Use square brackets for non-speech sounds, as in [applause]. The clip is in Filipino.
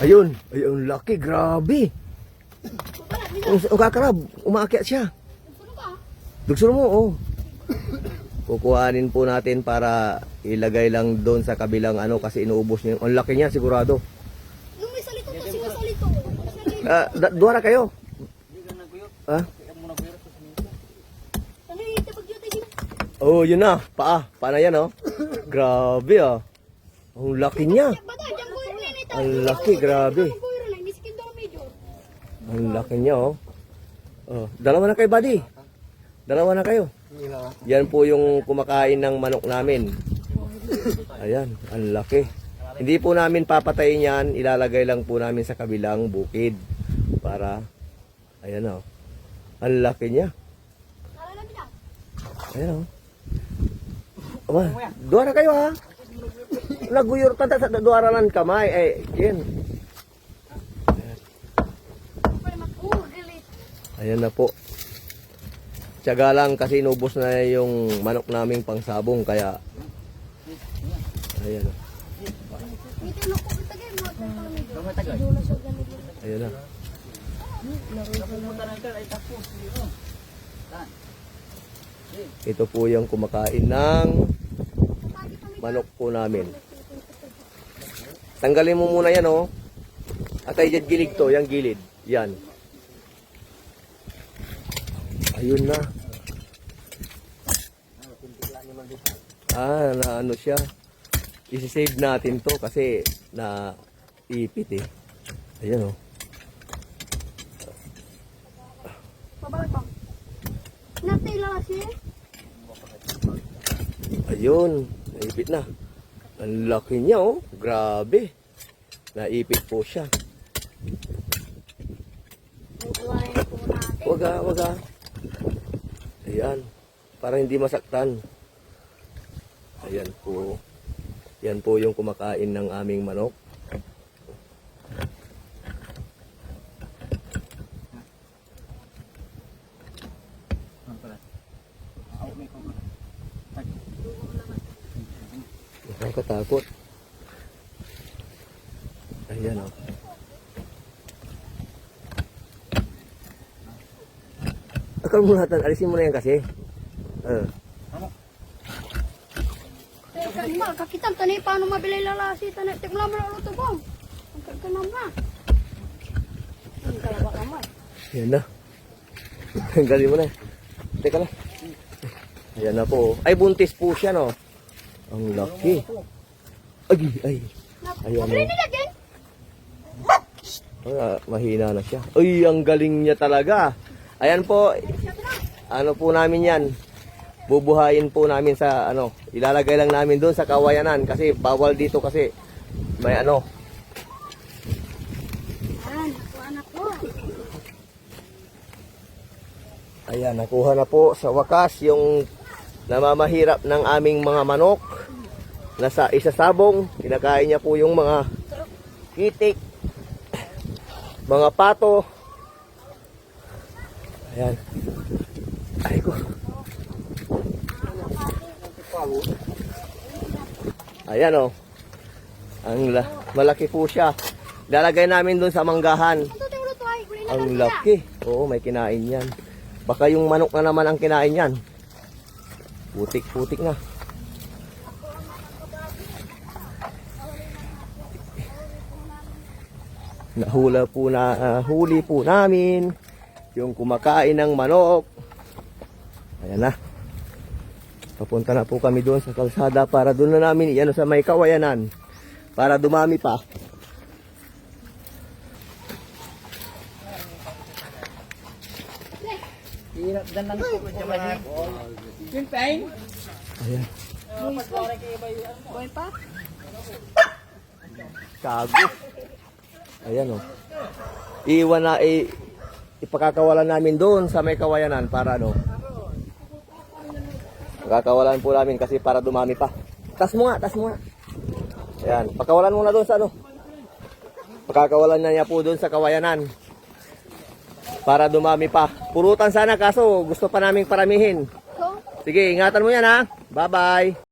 Ayun. Ay, ang laki. Grabe. Ang, ang kakarab. Umaakyat siya. Dugso mo, oh. Kukuhanin po natin para ilagay lang doon sa kabilang ano kasi inuubos niya. Ang laki niya sigurado. Nung may salito to, sino salito? Ah, da- duwara kayo. Ha? Ano tayo? Oh, yun na. Paa. Paa na yan, oh. Grabe, ah. Ang laki niya. Ang laki, grabe. Ang na, doon laki niya, oh. oh. Dalawa na kayo, buddy. Dalawa na kayo. Yan po yung kumakain ng manok namin. Ayan, ang laki. Hindi po namin papatayin yan. Ilalagay lang po namin sa kabilang bukid. Para, ayan, oh. Ang laki niya. Ayan, oh. Aba, duwara kayo, ha? Naguyur pa sa duwaranan kamay. Eh, galit. Ayan na po. Tiyaga lang kasi inubos na yung manok naming pangsabong kaya ayan na. Ayan na. Ito po yung kumakain ng manok po namin. Tanggalin mo muna yan oh. At ay dyan gilig to, yung gilid. Yan. Ayun na. Ah, na ano siya. Isi-save natin to kasi na ipit eh. Ayan oh. Ayun, naipit na. Ang laki niya oh, grabe. Naipit po siya. Bubuhayin po natin. Wag ah, ah. Ayan, para hindi masaktan. Ayan po. Yan po yung kumakain ng aming manok. Nakakatakot. Ayan oh. Akal mo natin, alisin mo na yan kasi. Uh, Pero kan mal, kakitam tani paano mabili lalasi tani tik mo lang ulo to bong. Ang kaganam na. Ang kalaba kamay. yan na. Tanggalin [laughs] mo na. Teka lang. Ayan na po. Ay, buntis po siya, no? Ang laki. Ay, ay. Ayan, din. Ah, mahina na siya. Ay, ang galing niya talaga. Ayan po. Ano po namin yan? Bubuhayin po namin sa ano, ilalagay lang namin doon sa kawayanan kasi bawal dito kasi may ano, Ayan. Ayan, nakuha na po sa wakas yung namamahirap ng aming mga manok. Nasa isasabong, kinakain niya po yung mga kitik, mga pato. Ayan. Ay ko. Ayan o. Ang la- malaki po siya. Lalagay namin doon sa manggahan. Ang laki. Oo, may kinain yan. Baka yung manok na naman ang kinain yan. Putik-putik na. Nahula po na, ah, huli po namin yung kumakain ng manok. Ayan na. Papunta na po kami doon sa kalsada para doon na namin iano sa may kawayanan para dumami pa. Hirap dan lang po sa mga. Yung pain? Ayan. Boy pa. Kago. Ayan o. Iwan na, i, ipakakawalan namin doon sa may kawayanan para ano. Pakakawalan po namin kasi para dumami pa. Tas mo nga, tas mo nga. Ayan, pakawalan mo na doon sa ano. Pakakawalan na niya po doon sa kawayanan. Para dumami pa. Purutan sana kaso gusto pa naming paramihin. Sige, ingatan mo yan ha. Bye-bye.